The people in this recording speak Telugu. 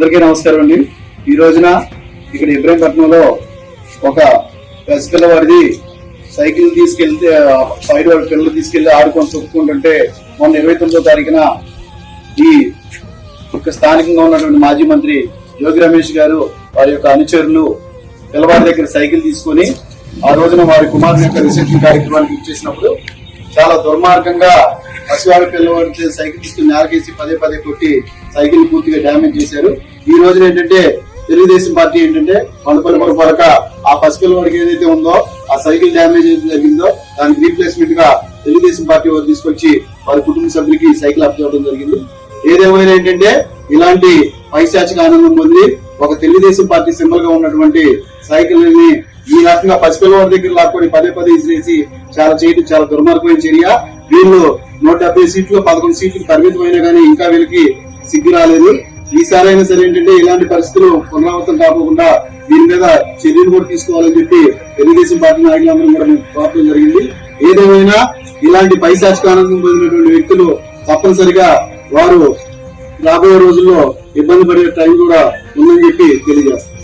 అందరికీ నమస్కారం అండి. ఈ రోజున ఇక్కడ ఇబ్రహీంపట్నంలో ఒక పసిపిల్లవాడిది సైకిల్ తీసుకెళ్తే సైడ్ వాడి పిల్లలు తీసుకెళ్ళి ఆడుకొని చెప్పుకుంటుంటే మొన్న ఇరవై తొమ్మిదో తారీఖున ఈ యొక్క స్థానికంగా ఉన్నటువంటి మాజీ మంత్రి యోగి రమేష్ గారు వారి యొక్క అనుచరులు పిల్లవాడి దగ్గర సైకిల్ తీసుకొని ఆ రోజున వారి కుమారుని యొక్క రిసెప్షన్ కార్యక్రమానికి ఇచ్చేసినప్పుడు చాలా దుర్మార్గంగా పసివాడి పిల్లవాడి సైకిల్ తీసుకుని నేలకేసి పదే పదే కొట్టి సైకిల్ పూర్తిగా డ్యామేజ్ చేశారు. ఈ రోజున ఏంటంటే తెలుగుదేశం పార్టీ ఏంటంటే మనపల్లి పొరపాలక ఆ పసిపిల్లవాడికి ఏదైతే ఉందో ఆ సైకిల్ డ్యామేజ్ ఏదైతే జరిగిందో దానికి రీప్లేస్మెంట్గా తెలుగుదేశం పార్టీ వారు తీసుకొచ్చి వారి కుటుంబ సభ్యులకి సైకిల్ అప్పచేయడం జరిగింది. ఏదేమైనా ఏంటంటే ఇలాంటి పైశాచిక ఆనందం పొంది ఒక తెలుగుదేశం పార్టీ సింబల్గా ఉన్నటువంటి సైకిల్ని ఈ రకంగా పసిపిల్లవాడి దగ్గర లాక్కొని పదే పదే ఇసిరేసి చాలా చేయడం చాలా దుర్మార్గమైన చర్య. వీళ్ళు నూట డెబ్బై సీట్లు పదకొండు సీట్లు పరిమితమైనా కానీ ఇంకా వీళ్ళకి సిగ్గు రాలేదు. ఈసారైనా సరే ఏంటంటే ఇలాంటి పరిస్థితులు పునరావృతం కాకుండా దీని మీద చర్యలు కూడా తీసుకోవాలని చెప్పి తెలుగుదేశం పార్టీ నాయకులందరూ కూడా మేము కోరడం జరిగింది. ఏదేమైనా ఇలాంటి పైశాచిక ఆనందం పొందినటువంటి వ్యక్తులు తప్పనిసరిగా వారు రాబోయే రోజుల్లో ఇబ్బంది పడే టైం కూడా ఉందని చెప్పి తెలియజేస్తారు